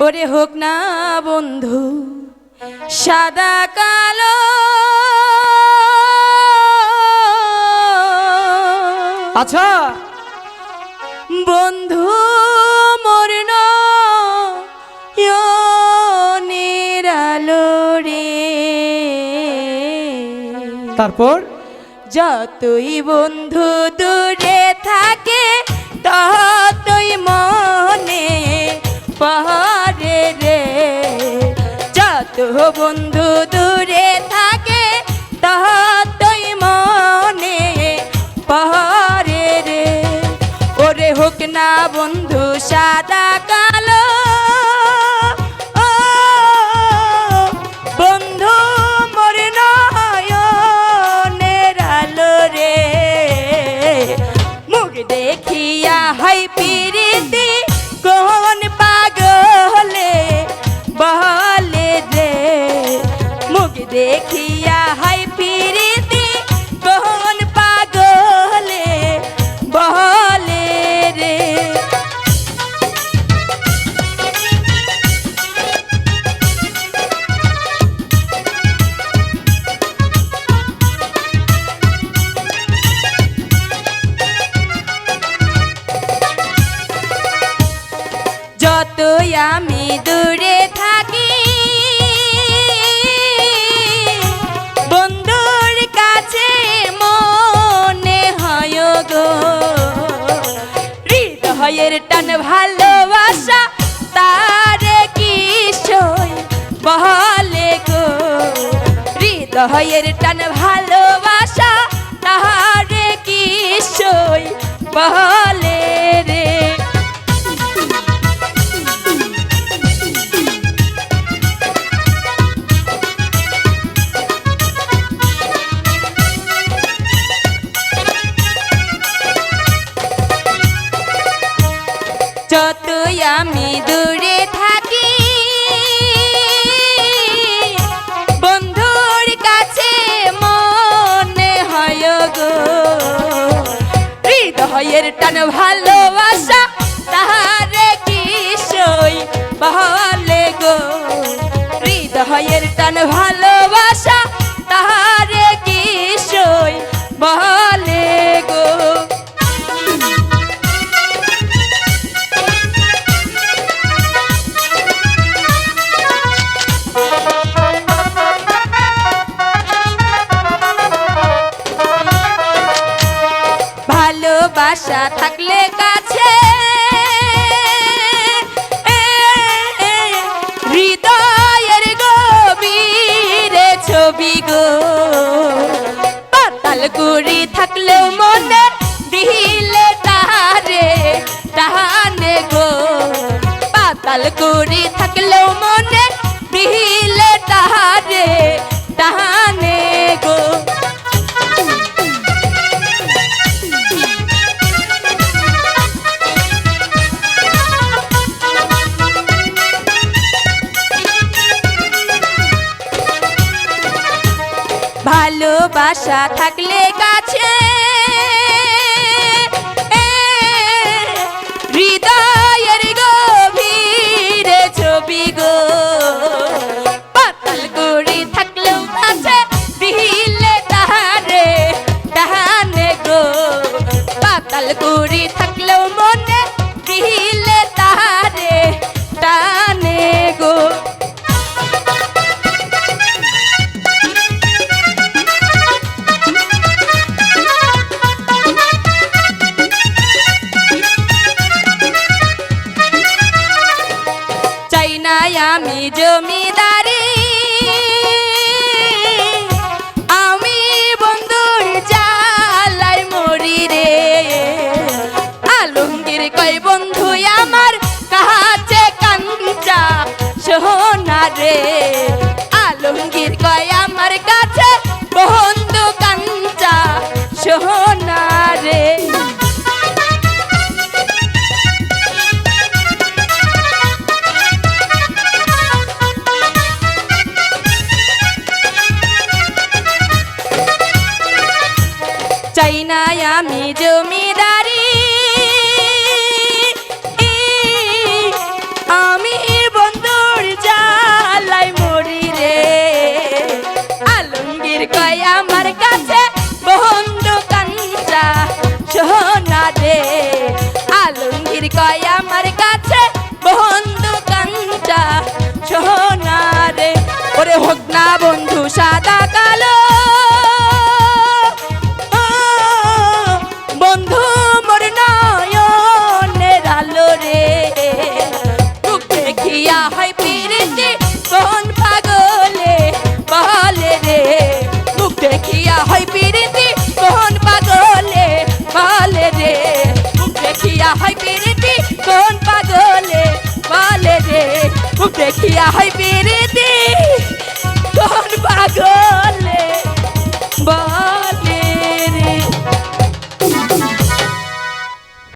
ওরে হোক না বন্ধু সাদা কালো। আচ্ছা। বন্ধু মোর নিরালো রে। তারপর? যতই বন্ধু দূরে থাকে ততই মনে পহরে রে। যত বন্ধু দূরে থাকে ততই মনে পহরে রে। ওরে হোক না বন্ধু সাদা কালো। দেখিয়া হাই যতই আমি দূরে থাকি। বন্ধুর কাছে মনে হয় গো, হৃদয়ের টান ভালোবাসা তারে কি বহলে গো? হৃদয়ের টান ভালোবাসা তাহারে কি বহলে আমি দূরে থাকি। বন্ধুর কাছে মনে হয় গো, হৃদয়ের টান ভালোবাসা তাহারে কি সই বলে গো। হৃদয়ের টান ভালোবাসা তাহারে ভালোবাসা থাকলে কাছে। হৃদয়ের গভীরে ছবি গো। পাতাল কুড়ি থাকলেও মনে দিলে তাহারে, তাহানে গো। পাতাল কুড়ি থাকলেও মনে দিলে তাহারে। ভালোবাসা থাকলে কাছে হৃদয়ের গভীরে ছবি গো। তাহারে তাহানে গো। পাতাল থাকলেও আমি জমিদারি, আমি বন্ধুর জালাই মরি রে। আলমগীর কয়, বন্ধু, আমার কাছে কাঞ্চা সোনা রে। আলমগীর কয়, আমার কাছে বন্ধু কাঞ্চা সোনা রে। না আমি জমিদারি। আমি বন্ধুর জালাই মরি রে। আলমগীর কয়, আমার কাছে বন্ধু কাঞ্চা সোনা দে। আলমগীর কয়, আমার কাছে বন্ধু কাঞ্চা সোনা রে ওরে হোক না বন্ধু, সাদা কালো। দেখিয়া হয় বেড়ে